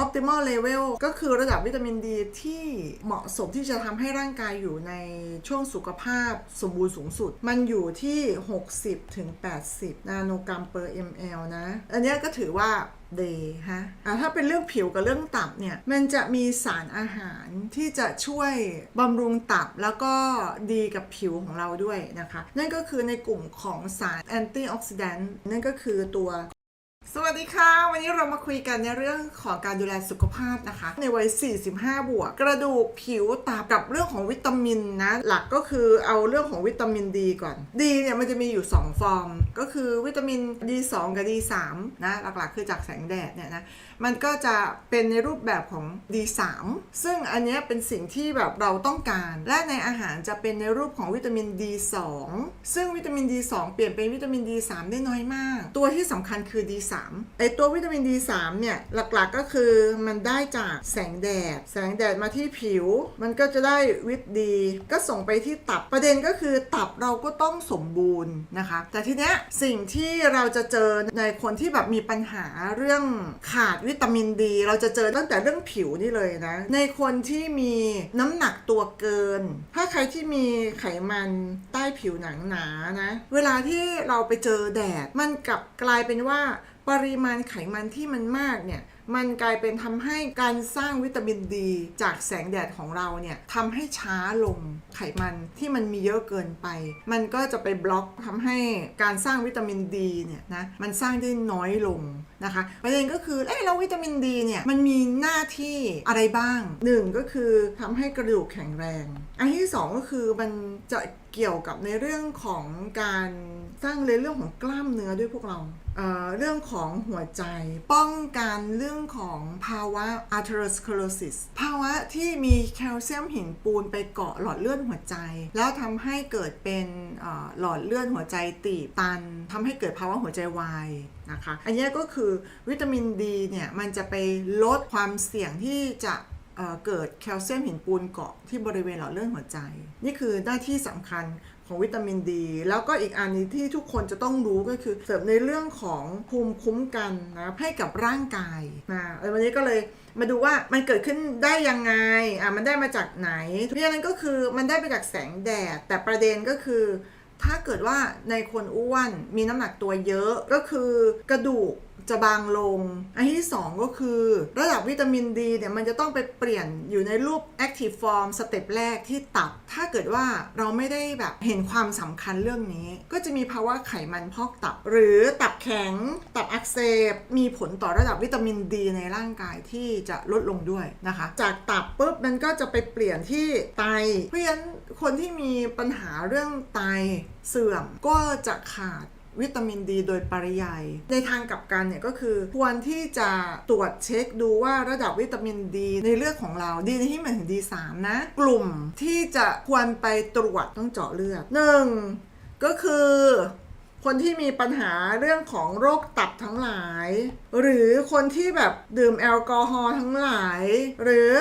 optimal level ก็คือระดับวิตามินดีที่เหมาะสมที่จะทำให้ร่างกายอยู่ในช่วงสุขภาพสมบูรณ์สูงสุด มันอยู่ที่ 60ถึง80นาโนกรัม per ml นะ อันนี้ก็ถือว่าเดย์ฮะอะถ้าเป็นเรื่องผิวกับเรื่องตับเนี่ย มันจะมีสารอาหารที่จะช่วยบำรุงตับแล้วก็ดีกับผิวของเราด้วยนะคะ นั่นก็คือในกลุ่มของสารแอนตี้ออกซิแดนต์นั่นก็คือตัว สวัสดีค่ะ วันนี้เรามาคุยกันในเรื่องของการดูแลสุขภาพนะคะ ในวัย 45 บวก กระดูกผิวตับกับเรื่องของวิตามินนะ หลักก็คือเอาเรื่องของวิตามินดีก่อนดีเนี่ยมันจะมีอยู่ 2 ฟอร์ม ก็คือวิตามิน D2 กับ D3 นะหลักๆ คือจากแสงแดดเนี่ยนะมันก็จะเป็นในรูปแบบของ D3 ซึ่งอันนี้เป็นสิ่งที่แบบเราต้องการ และในอาหารจะเป็นในรูปของวิตามิน D2 ซึ่งวิตามิน D2 เปลี่ยนเป็นวิตามิน D3 ได้น้อยมาก ตัวที่สำคัญคือ D3 ไอตัววิตามิน D3 เนี่ยหลักๆก็คือมันได้จากแสงแดด แสงแดดมาที่ผิว มันก็จะได้วิตดี ก็ส่งไปที่ตับประเด็นก็คือตับเราก็ต้องสมบูรณ์นะคะ แต่ทีเนี้ยสิ่งที่เราจะเจอในคนที่แบบมีปัญหาเรื่องขาดวิตามินดี เราจะเจอตั้งแต่เรื่องผิวนี่เลยนะ ในคนที่มีน้ำหนักตัวเกิน ถ้าใครที่มีไขมันใต้ผิวหนังหนานะ เวลาที่เราไปเจอแดดมันกลับกลายเป็นว่าปริมาณไขมันที่มันมากเนี่ยมันกลายเป็นทำให้การสร้างวิตามินดี จากแสงแดดของเราเนี่ยทำให้ช้าลงไขมันที่มันมีเยอะเกินไป มันก็จะไปบล็อกทำให้การสร้างวิตามินดีเนี่ยนะมันสร้างได้น้อยลงนะคะประเด็นก็คือเอ้แล้ววิตามินดีเนี่ยมันมีหน้าที่อะไรบ้างหนึ่งก็คือทำให้กระดูกแข็งแรง อันที่สองก็คือมันจะเกี่ยวกับในเรื่องของการสร้างในเรื่องของกล้ามเนื้อด้วยพวกเรา เเรื่องของหัวใจ ป้องกันเรื่องของภาวะ atherosclerosis ภาวะที่มีแคลเซียมหินปูนไปเกาะหลอดเลือดหัวใจ แล้วทำให้เกิดเป็นหลอดเลือดหัวใจตีบตันทำให้เกิดภาวะหัวใจวายนะคะอันนี้ก็คือวิตามินดีเนี่ย มันจะไปลดความเสี่ยงที่จะเเกิดแคลเซียมหินปูนเกาะที่บริเวณหลอดเลือดหัวใจ นี่คือหน้าที่สำคัญ ของวิตามินดี แล้วก็อีกอันนี้ที่ทุกคนจะต้องรู้ก็คือเสริมในเรื่องของภูมิคุ้มกันนะให้กับร่างกายนะวันนี้ก็เลยมาดูว่ามันเกิดขึ้นได้ยังไงอะมันได้มาจากไหนเพราะฉะนั้นก็คือมันได้มาจากแสงแดด แต่ประเด็นก็คือถ้าเกิดว่าในคนอ้วนมีน้ำหนักตัวเยอะก็คือกระดูกจะบางลง อันที่ 2 ก็คือ ระดับวิตามินดีเนี่ยมันจะต้องไปเปลี่ยนอยู่ในรูป active form สเต็ปแรกที่ตับ ถ้าเกิดว่าเราไม่ได้แบบเห็นความสำคัญเรื่องนี้ ก็จะมีภาวะไขมันพอกตับ หรือตับแข็ง ตับอักเสบ มีผลต่อระดับวิตามินดีในร่างกายที่จะลดลงด้วยนะคะ จากตับปุ๊บมันก็จะไปเปลี่ยนที่ไต เพราะฉะนั้นคนที่มีปัญหาเรื่องไตเสื่อมก็จะขาด วิตามินดีโดยปริยาย ในทางกลับกันเนี่ยก็คือ ควรที่จะตรวจเช็คดูว่าระดับวิตามินดีในเลือดของเราดีในที่หมายถึงดีสามนะ กลุ่มที่จะควรไปตรวจต้องเจาะเลือดหนึ่งก็คือ คนที่มีปัญหาเรื่องของโรคตับทั้งหลาย หรือคนที่แบบดื่มแอลกอฮอล์ทั้งหลาย หรือ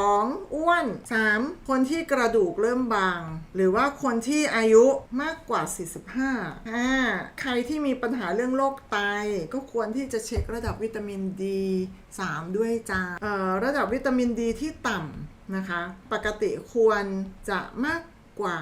2. อ้วน 3. คนที่กระดูกเริ่มบาง หรือว่าคนที่อายุมากกว่า 45 5. ใครที่มีปัญหาเรื่องโรคไต ก็ควรที่จะเช็คระดับวิตามินดี 3 ด้วยจ้าระดับวิตามินดีที่ต่ำนะคะ ปกติควรจะมาก กว่า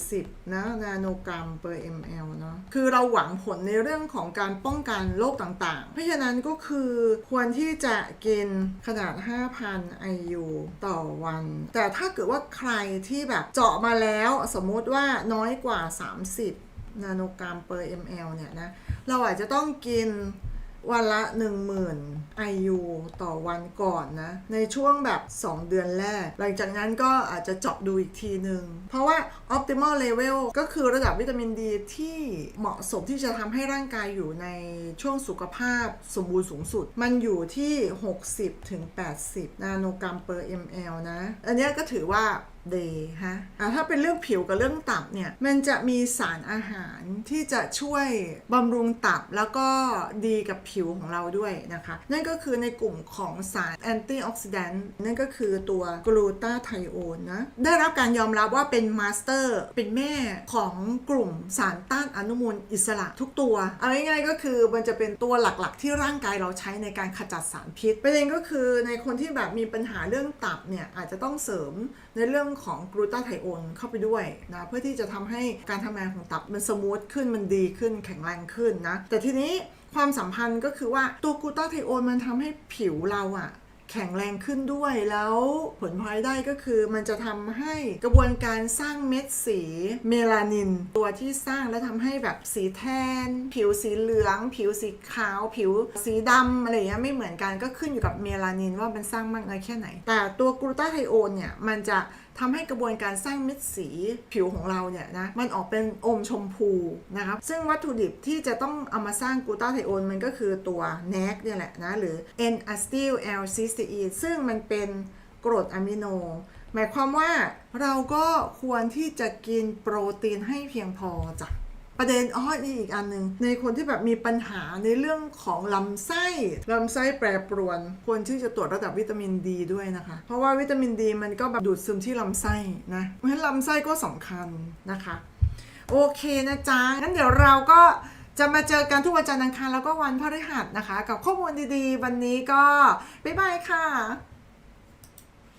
40 นะนาโนกรัม per ml เนาะคือเราหวังผลในเรื่องของการป้องกันโรคต่างๆ เพราะฉะนั้นก็คือควรที่จะกินขนาด 5,000 IU ต่อวัน แต่ถ้าเกิดว่าใครที่แบบเจาะมาแล้วสมมุติว่าน้อยกว่า 30 นาโนกรัม per ml เนี่ยนะ เราอาจจะต้องกิน วันละ 10,000 IU ต่อวันก่อนนะ ในช่วงแบบ 2 เดือนแรก หลังจากนั้นก็อาจจะเจาะดูอีกทีหนึ่งเพราะว่า optimal level ก็คือระดับวิตามินดีที่เหมาะสมที่จะทำให้ร่างกายอยู่ในช่วงสุขภาพสมบูรณ์สูงสุด มันอยู่ที่ 60ถึง80 นาโนกรัม per ml นะ อันนี้ก็ถือว่า เดย์ฮะอะถ้าเป็นเรื่องผิวกับเรื่องตับเนี่ย มันจะมีสารอาหารที่จะช่วยบำรุงตับแล้วก็ดีกับผิวของเราด้วยนะคะ นั่นก็คือในกลุ่มของสารแอนตี้ออกซิแดนต์นั่นก็คือตัวกลูตาไทโอนนะ ได้รับการยอมรับว่าเป็นมาสเตอร์เป็นแม่ของกลุ่มสารต้านอนุมูลอิสระทุกตัว เอาง่ายๆก็คือมันจะเป็นตัวหลักๆ ที่ร่างกายเราใช้ในการขจัดสารพิษ ประเด็นก็คือในคนที่แบบมีปัญหาเรื่องตับเนี่ยอาจจะต้องเสริมในเรื่องของกลูตาไทโอนเข้าไปด้วยนะเพื่อที่จะทำให้การทำงานของตับมันสมูทขึ้นมันดีขึ้นแข็งแรงขึ้นนะแต่ทีนี้ความสัมพันธ์ก็คือว่าตัวกลูตาไทโอนมันทำให้ผิวเราอะ แข็งแรงขึ้นด้วยแล้วผลพลอยได้ก็คือมันจะทำให้กระบวนการสร้างเม็ดสีเมลานิน ตัวที่สร้างและทำให้แบบสีแทน ผิวสีเหลือง ผิวสีขาว ผิวสีดำอะไรอย่างเงี้ยไม่เหมือนกันก็ขึ้นอยู่กับเมลานินว่ามันสร้างมากน้อยแค่ไหน แต่ตัวกลูตาไทโอนเนี่ยมันจะทำให้กระบวนการสร้างเม็ดสีผิวของเราเนี่ยนะมันออกเป็นอมชมพูนะครับซึ่งวัตถุดิบที่จะต้องเอามาสร้างกลูตาไทโอนมันก็คือตัว NAC เนี่ยแหละนะหรือ N-acetyl L-cysteine ซึ่งมันเป็นกรดอะมิโน หมายความว่าเราก็ควรที่จะกินโปรตีนให้เพียงพอจ้ะประเด็นอ้อนี่อีกอันหนึ่งในคนที่แบบมีปัญหาในเรื่องของลำไส้ลำไส้แปรปรวน ควรที่จะตรวจระดับวิตามินดีด้วยนะคะ เพราะว่าวิตามินดีมันก็แบบดูดซึมที่ลำไส้นะเพราะฉะนั้นลำไส้ก็สำคัญนะคะ โอเคนะจ๊ะงั้นเดี๋ยวเราก็ จะมาเจอกันทุกวันจันทร์อังคารแล้วก็วันพฤหัสนะคะ กับข้อมูลดีๆ วันนี้ก็ บ๊ายบายค่ะ